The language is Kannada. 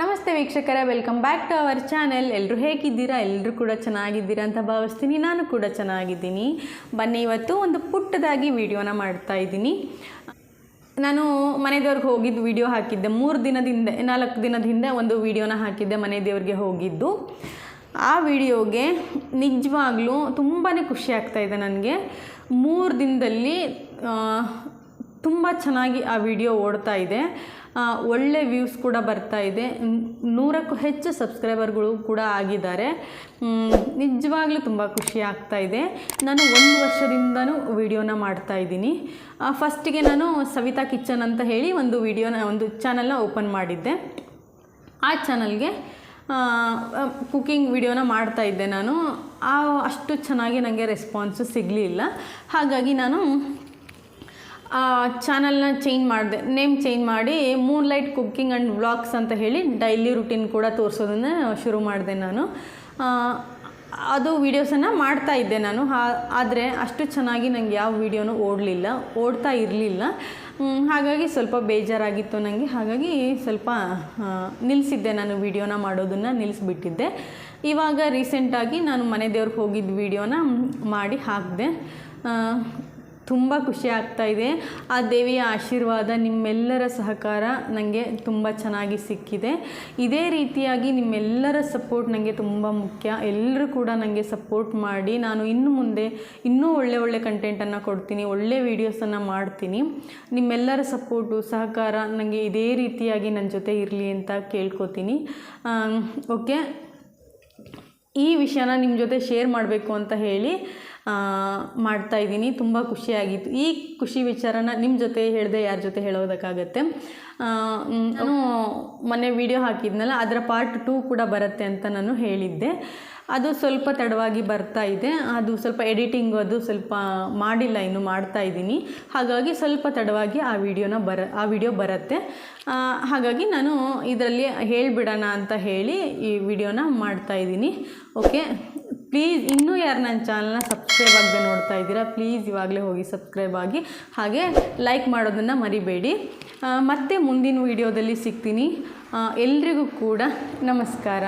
ನಮಸ್ತೆ ವೀಕ್ಷಕರೇ welcome back to our channel ಎಲ್ಲರೂ ಹೇಗಿದ್ದೀರಾ? ಎಲ್ಲರೂ ಕೂಡ ಚೆನ್ನಾಗಿದ್ದೀರಾ ಅಂತ ಭಾವಿಸ್ತೀನಿ. ನಾನು ಕೂಡ ಚೆನ್ನಾಗಿದ್ದೀನಿ. ಬನ್ನಿ, ಇವತ್ತು ಒಂದು ಪುಟ್ಟದಾಗಿ ವಿಡಿಯೋನ ಮಾಡ್ತಾ ಇದ್ದೀನಿ. ನಾನು ಮನೆ ದೇವ್ರಿಗೆ ಹೋಗಿದ್ದು ವಿಡಿಯೋ ಹಾಕಿದ್ದೆ. ಮೂರು ದಿನದ ಹಿಂದೆ ನಾಲ್ಕು ದಿನದ ಹಿಂದೆ ಒಂದು ವಿಡಿಯೋನ ಹಾಕಿದ್ದೆ ಮನೆ ದೇವ್ರಿಗೆ ಹೋಗಿದ್ದು. ಆ ವಿಡಿಯೋಗೆ ನಿಜವಾಗ್ಲೂ ತುಂಬಾ ಖುಷಿ ಆಗ್ತಾ ಇದೆ ನನಗೆ. ಮೂರು ದಿನದಲ್ಲಿ ತುಂಬ ಚೆನ್ನಾಗಿ ಆ ವಿಡಿಯೋ ಓಡ್ತಾ ಇದೆ. ಒಳ್ಳೆ ವ್ಯೂಸ್ ಕೂಡ ಬರ್ತಾ ಇದೆ. ನೂರಕ್ಕೂ ಹೆಚ್ಚು ಸಬ್ಸ್ಕ್ರೈಬರ್ಗಳು ಕೂಡ ಆಗಿದ್ದಾರೆ. ನಿಜವಾಗ್ಲೂ ತುಂಬ ಖುಷಿ ಆಗ್ತಾ ಇದೆ. ನಾನು ಒಂದು ವರ್ಷದಿಂದನೂ ವಿಡಿಯೋನ ಮಾಡ್ತಾ ಇದ್ದೀನಿ. ಫಸ್ಟಿಗೆ ನಾನು ಸವಿತಾ ಕಿಚನ್ ಅಂತ ಹೇಳಿ ಒಂದು ವಿಡಿಯೋನ, ಒಂದು ಚಾನಲ್ನ ಓಪನ್ ಮಾಡಿದ್ದೆ. ಆ ಚಾನಲ್ಗೆ ಕುಕಿಂಗ್ ವಿಡಿಯೋನ ಮಾಡ್ತಾ ಇದ್ದೆ ನಾನು. ಆ, ಅಷ್ಟು ಚೆನ್ನಾಗಿ ನನಗೆ ರೆಸ್ಪಾನ್ಸು ಸಿಗಲಿಲ್ಲ. ಹಾಗಾಗಿ ನಾನು ಚಾನಲ್ನ ಚೇಂಜ್ ಮಾಡಿದೆ ನೇಮ್ ಚೇಂಜ್ ಮಾಡಿ moon light cooking and vlogs ಅಂತ ಹೇಳಿ ಡೈಲಿ ರುಟೀನ್ ಕೂಡ ತೋರಿಸೋದನ್ನು ಶುರು ಮಾಡಿದೆ ನಾನು. ಅದು ವೀಡಿಯೋಸನ್ನು ಮಾಡ್ತಾ ಇದ್ದೆ ನಾನು. ಆದರೆ ಅಷ್ಟು ಚೆನ್ನಾಗಿ ನನಗೆ ಯಾವ ವೀಡಿಯೋನೂ ಓಡಲಿಲ್ಲ, ಓಡ್ತಾ ಇರಲಿಲ್ಲ. ಹಾಗಾಗಿ ಸ್ವಲ್ಪ ಬೇಜಾರಾಗಿತ್ತು ನನಗೆ ಹಾಗಾಗಿ ಸ್ವಲ್ಪ ನಿಲ್ಲಿಸಿದ್ದೆ ನಾನು ವೀಡಿಯೋನ ಮಾಡೋದನ್ನು ನಿಲ್ಲಿಸ್ಬಿಟ್ಟಿದ್ದೆ ಇವಾಗ ರೀಸೆಂಟಾಗಿ ನಾನು ಮನೆ ದೇವ್ರಿಗೆ ಹೋಗಿದ್ದ ವೀಡಿಯೋನ ಮಾಡಿ ಹಾಕಿದೆ ತುಂಬ ಖುಷಿ ಆಗ್ತಾ ಇದೆ. ಆ ದೇವಿಯ ಆಶೀರ್ವಾದ ನಿಮ್ಮೆಲ್ಲರ ಸಹಕಾರ ನನಗೆ ತುಂಬ ಚೆನ್ನಾಗಿ ಸಿಕ್ಕಿದೆ. ಇದೇ ರೀತಿಯಾಗಿ ನಿಮ್ಮೆಲ್ಲರ ಸಪೋರ್ಟ್ ನನಗೆ ತುಂಬ ಮುಖ್ಯ. ಎಲ್ಲರೂ ಕೂಡ ನನಗೆ ಸಪೋರ್ಟ್ ಮಾಡಿ ನಾನು ಇನ್ನು ಮುಂದೆ ಇನ್ನೂ ಒಳ್ಳೆ ಒಳ್ಳೆ ಕಂಟೆಂಟನ್ನು ಕೊಡ್ತೀನಿ, ಒಳ್ಳೆ ವೀಡಿಯೋಸನ್ನು ಮಾಡ್ತೀನಿ. ನಿಮ್ಮೆಲ್ಲರ ಸಪೋರ್ಟು ಸಹಕಾರ ನನಗೆ ಇದೇ ರೀತಿಯಾಗಿ ನನ್ನ ಜೊತೆ ಇರಲಿ ಅಂತ ಕೇಳ್ಕೊತೀನಿ. ಓಕೆ ಈ ವಿಷಯನ ನಿಮ್ಮ ಜೊತೆ ಶೇರ್ ಮಾಡಬೇಕು ಅಂತ ಹೇಳಿ ಮಾಡ್ತಾ ಇದ್ದೀನಿ. ತುಂಬ ಖುಷಿಯಾಗಿತ್ತು. ಈ ಖುಷಿ ವಿಚಾರನ ನಿಮ್ಮ ಜೊತೆ ಹೇಳಿದೆ ಯಾರ ಜೊತೆ ಹೇಳೋದಕ್ಕಾಗತ್ತೆ. ನಾನು ಮೊನ್ನೆ ವಿಡಿಯೋ ಹಾಕಿದ್ನಲ್ಲ, ಅದರ ಪಾರ್ಟ್ ಟೂ ಕೂಡ ಬರುತ್ತೆ ಅಂತ ನಾನು ಹೇಳಿದ್ದೆ. ಅದು ಸ್ವಲ್ಪ ತಡವಾಗಿ ಬರ್ತಾ ಇದೆ. ಅದು ಸ್ವಲ್ಪ ಎಡಿಟಿಂಗ್ ಅದು ಸ್ವಲ್ಪ ಮಾಡಿಲ್ಲ, ಇನ್ನು ಮಾಡ್ತಾ ಇದ್ದೀನಿ. ಹಾಗಾಗಿ ಸ್ವಲ್ಪ ತಡವಾಗಿ ಆ ವಿಡಿಯೋನ ಬರ, ಆ ವಿಡಿಯೋ ಬರುತ್ತೆ. ಹಾಗಾಗಿ ನಾನು ಇದರಲ್ಲಿ ಹೇಳಿಬಿಡೋಣ ಅಂತ ಹೇಳಿ ಈ ವಿಡಿಯೋನ ಮಾಡ್ತಾ ಇದ್ದೀನಿ. ಓಕೆ ಪ್ಲೀಸ್ ಇನ್ನೂ ಯಾರು ನನ್ನ ಚಾನಲ್ನ ಸಬ್ಸ್ಕ್ರೈಬ್ ಆಗದೆ ನೋಡ್ತಾ ಇದ್ದೀರಾ ಪ್ಲೀಸ್ ಇವಾಗಲೇ ಹೋಗಿ ಸಬ್ಸ್ಕ್ರೈಬ್ ಆಗಿ. ಹಾಗೆ ಲೈಕ್ ಮಾಡೋದನ್ನು ಮರಿಬೇಡಿ. ಮತ್ತೆ ಮುಂದಿನ ವಿಡಿಯೋದಲ್ಲಿ ಸಿಗ್ತೀನಿ. ಎಲ್ರಿಗೂ ಕೂಡ ನಮಸ್ಕಾರ.